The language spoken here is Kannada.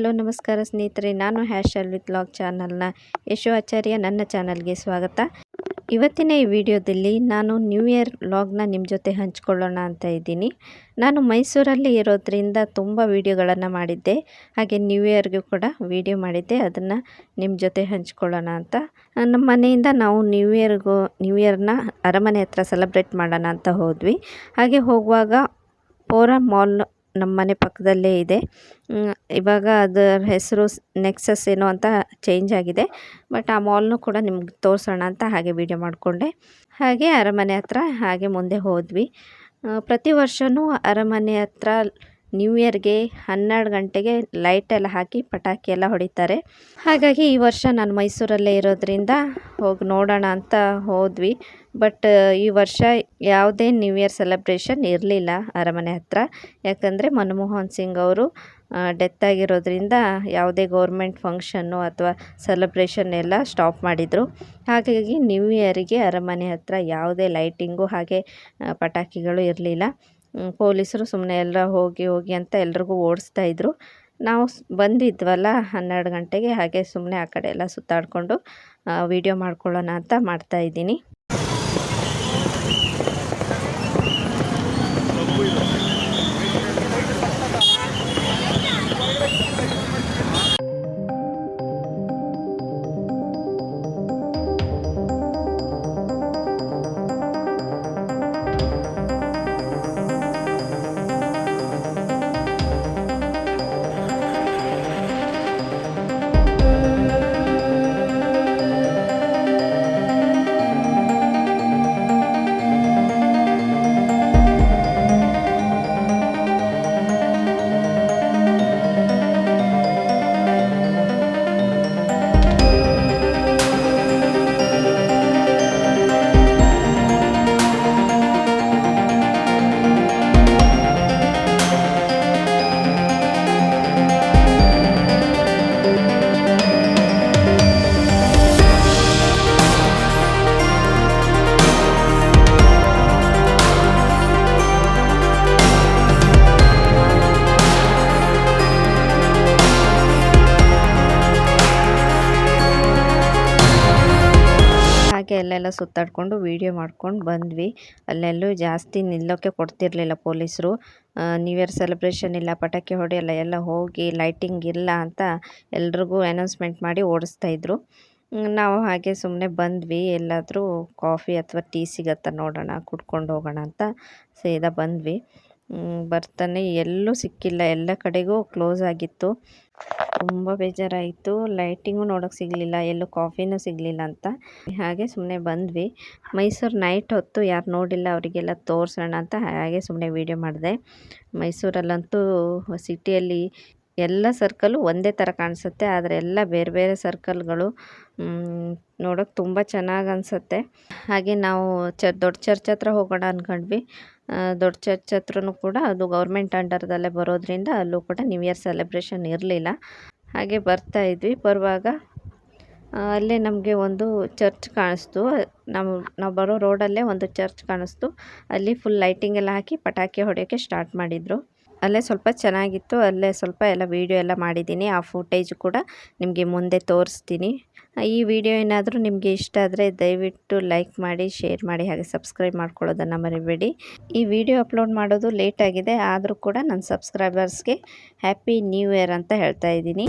ಹಲೋ, ನಮಸ್ಕಾರ ಸ್ನೇಹಿತರೆ. ನಾನು ಹ್ಯಾಶಲ್ ವಿತ್ ಲಾಗ್ ಚಾನಲ್ನ ಯಶೋ ಆಚಾರ್ಯ. ನನ್ನ ಚಾನಲ್ಗೆ ಸ್ವಾಗತ. ಇವತ್ತಿನ ಈ ವಿಡಿಯೋದಲ್ಲಿ ನಾನು ನ್ಯೂ ಇಯರ್ ಲಾಗ್ನ ನಿಮ್ಮ ಜೊತೆ ಹಂಚ್ಕೊಳ್ಳೋಣ ಅಂತ ಇದ್ದೀನಿ. ನಾನು ಮೈಸೂರಲ್ಲಿ ಇರೋದ್ರಿಂದ ತುಂಬ ವೀಡಿಯೋಗಳನ್ನು ಮಾಡಿದ್ದೆ. ಹಾಗೆ ನ್ಯೂ ಇಯರ್ಗೂ ಕೂಡ ವೀಡಿಯೋ ಮಾಡಿದ್ದೆ. ಅದನ್ನು ನಿಮ್ಮ ಜೊತೆ ಹಂಚ್ಕೊಳ್ಳೋಣ ಅಂತ. ನಮ್ಮ ಮನೆಯಿಂದ ನಾವು ನ್ಯೂ ಇಯರ್ಗೂ, ನ್ಯೂ ಇಯರ್ನ ಅರಮನೆ ಹತ್ರ ಸೆಲೆಬ್ರೇಟ್ ಮಾಡೋಣ ಅಂತ ಹೋದ್ವಿ. ಹಾಗೆ ಹೋಗುವಾಗ ಪೋರಾ ಮಾಲ್ ನಮ್ಮ ಮನೆ ಪಕ್ಕದಲ್ಲೇ ಇದೆ. ಇವಾಗ ಅದರ ಹೆಸರು ನೆಕ್ಸಸ್ ಏನೋ ಅಂತ ಚೇಂಜ್ ಆಗಿದೆ. ಬಟ್ ಆ ಮಾಲ್ನು ಕೂಡ ನಿಮ್ಗೆ ತೋರಿಸೋಣ ಅಂತ ಹಾಗೆ ವಿಡಿಯೋ ಮಾಡಿಕೊಂಡೆ. ಹಾಗೆ ಅರಮನೆ ಹತ್ರ ಹಾಗೆ ಮುಂದೆ ಹೋದ್ವಿ. ಪ್ರತಿ ವರ್ಷವೂ ಅರಮನೆ ಹತ್ರ ನ್ಯೂ ಇಯರ್ಗೆ ಹನ್ನೆರಡು ಗಂಟೆಗೆ ಲೈಟ್ ಎಲ್ಲ ಹಾಕಿ ಪಟಾಕಿ ಎಲ್ಲ ಹೊಡಿತಾರೆ. ಹಾಗಾಗಿ ಈ ವರ್ಷ ನಾನು ಮೈಸೂರಲ್ಲೇ ಇರೋದ್ರಿಂದ ಹೋಗಿ ನೋಡೋಣ ಅಂತ ಹೋದ್ವಿ. ಬಟ್ ಈ ವರ್ಷ ಯಾವುದೇ ನ್ಯೂ ಇಯರ್ ಸೆಲೆಬ್ರೇಷನ್ ಇರಲಿಲ್ಲ ಅರಮನೆ ಹತ್ರ. ಯಾಕಂದರೆ ಮನಮೋಹನ್ ಸಿಂಗ್ ಅವರು ಡೆತ್ ಆಗಿರೋದ್ರಿಂದ ಯಾವುದೇ ಗೌರ್ಮೆಂಟ್ ಫಂಕ್ಷನ್ನು ಅಥವಾ ಸೆಲೆಬ್ರೇಷನ್ ಎಲ್ಲ ಸ್ಟಾಪ್ ಮಾಡಿದರು. ಹಾಗಾಗಿ ನ್ಯೂ ಇಯರಿಗೆ ಅರಮನೆ ಹತ್ರ ಯಾವುದೇ ಲೈಟಿಂಗು ಹಾಗೆ ಪಟಾಕಿಗಳು ಇರಲಿಲ್ಲ. ಪೊಲೀಸರು ಸುಮ್ಮನೆ ಎಲ್ಲ ಹೋಗಿ ಹೋಗಿ ಅಂತ ಎಲ್ರಿಗೂ ಓಡಿಸ್ತಾ ಇದ್ರು. ನಾವು ಬಂದಿದ್ವಲ್ಲ ಹನ್ನೆರಡು ಗಂಟೆಗೆ, ಹಾಗೆ ಸುಮ್ಮನೆ ಆ ಕಡೆ ಎಲ್ಲ ಸುತ್ತಾಡಿಕೊಂಡು ವಿಡಿಯೋ ಮಾಡ್ಕೊಳ್ಳೋಣ ಅಂತ ಮಾಡ್ತಾ ಅಲ್ಲೆಲ್ಲ ಸುತ್ತಾಡಿಕೊಂಡು ವೀಡಿಯೋ ಮಾಡ್ಕೊಂಡು ಬಂದ್ವಿ. ಅಲ್ಲೆಲ್ಲೂ ಜಾಸ್ತಿ ನಿಲ್ಲೋಕ್ಕೆ ಕೊಡ್ತಿರಲಿಲ್ಲ ಪೊಲೀಸರು. ನ್ಯೂ ಇಯರ್ ಸೆಲೆಬ್ರೇಷನ್ ಇಲ್ಲ, ಪಟಾಕಿ ಹೊಡೆಯಲ್ಲ ಎಲ್ಲ ಹೋಗಿ ಲೈಟಿಂಗ್ ಇಲ್ಲ ಅಂತ ಎಲ್ರಿಗೂ ಅನೌನ್ಸ್ಮೆಂಟ್ ಮಾಡಿ ಓಡಿಸ್ತಾ ಇದ್ರು. ನಾವು ಹಾಗೆ ಸುಮ್ಮನೆ ಬಂದ್ವಿ. ಎಲ್ಲಾದರೂ ಕಾಫಿ ಅಥವಾ ಟೀ ಸಿಗತ್ತಾ ನೋಡೋಣ, ಕುಡ್ಕೊಂಡು ಹೋಗೋಣ ಅಂತ ಸೀದಾ ಬಂದ್ವಿ. ಬರ್ತಾನೆ. ಎಲ್ಲೂ ಸಿಕ್ಕಿಲ್ಲ. ಎಲ್ಲ ಕಡೆಗೂ ಕ್ಲೋಸ್ ಆಗಿತ್ತು. ತುಂಬ ಬೇಜಾರಾಯಿತು. ಲೈಟಿಂಗು ನೋಡೋಕೆ ಸಿಗಲಿಲ್ಲ. ಎಲ್ಲೂ ಕಾಫಿನೂ ಸಿಗಲಿಲ್ಲ ಅಂತ. ಹಾಗೆ ಸುಮ್ಮನೆ ಬಂದ್ವಿ. ಮೈಸೂರು ನೈಟ್ ಹೊತ್ತು ಯಾರು ನೋಡಿಲ್ಲ ಅವರಿಗೆಲ್ಲ ತೋರಿಸೋಣ ಅಂತ ಹಾಗೆ ಸುಮ್ಮನೆ ವೀಡಿಯೋ ಮಾಡಿದೆ. ಮೈಸೂರಲ್ಲಂತೂ ಸಿಟಿಯಲ್ಲಿ ಎಲ್ಲ ಸರ್ಕಲ್ಲು ಒಂದೇ ಥರ ಕಾಣಿಸುತ್ತೆ. ಆದರೆ ಎಲ್ಲ ಬೇರೆ ಬೇರೆ ಸರ್ಕಲ್ಗಳು ನೋಡೋಕೆ ತುಂಬ ಚೆನ್ನಾಗಿ ಅನಿಸುತ್ತೆ. ಹಾಗೆ ನಾವು ಚ, ದೊಡ್ಡ ಚರ್ಚ್ ಹತ್ರ ಹೋಗೋಣ ಅಂದ್ಕೊಂಡ್ವಿ ದೊಡ್ಡ ಚರ್ಚ್ ಹತ್ರನೂ ಕೂಡ ಅದು ಗೌರ್ಮೆಂಟ್ ಅಂಡರ್ದಲ್ಲೇ ಬರೋದ್ರಿಂದ ಅಲ್ಲೂ ಕೂಡ ನ್ಯೂ ಇಯರ್ ಸೆಲೆಬ್ರೇಷನ್ ಇರಲಿಲ್ಲ. ಹಾಗೆ ಬರ್ತಾ ಇದ್ವಿ. ಬರುವಾಗ ಅಲ್ಲೇ ನಮಗೆ ಒಂದು ಚರ್ಚ್ ಕಾಣಿಸ್ತು. ನಮ್ಮ ನಾವು ಬರೋ ರೋಡಲ್ಲೇ ಒಂದು ಚರ್ಚ್ ಕಾಣಿಸ್ತು. ಅಲ್ಲಿ ಫುಲ್ ಲೈಟಿಂಗ್ ಎಲ್ಲ ಹಾಕಿ ಪಟಾಕಿ ಹೊಡೆಯೋಕ್ಕೆ ಸ್ಟಾರ್ಟ್ ಮಾಡಿದರು. ಅಲ್ಲೇ ಸ್ವಲ್ಪ ಚೆನ್ನಾಗಿತ್ತು, ಅಲ್ಲೇ ಸ್ವಲ್ಪ ಎಲ್ಲ ವೀಡಿಯೋ ಎಲ್ಲ ಮಾಡಿದ್ದೀನಿ. ಆ ಫುಟೇಜ್ ಕೂಡ ನಿಮಗೆ ಮುಂದೆ ತೋರಿಸ್ತೀನಿ. ಈ ವಿಡಿಯೋ ಏನಾದರೂ ನಿಮಗೆ ಇಷ್ಟ ಆದರೆ ದಯವಿಟ್ಟು ಲೈಕ್ ಮಾಡಿ ಶೇರ್ ಮಾಡಿ, ಹಾಗೆ ಸಬ್ಸ್ಕ್ರೈಬ್ ಮಾಡ್ಕೊಳ್ಳೋದನ್ನು ಮರಿಬೇಡಿ. ಈ ವಿಡಿಯೋ ಅಪ್ಲೋಡ್ ಮಾಡೋದು ಲೇಟ್ ಆಗಿದೆ, ಆದರೂ ಕೂಡ ನನ್ನ ಸಬ್ಸ್ಕ್ರೈಬರ್ಸ್ಗೆ ಹ್ಯಾಪಿ ನ್ಯೂ ಇಯರ್ ಅಂತ ಹೇಳ್ತಾ ಇದ್ದೀನಿ.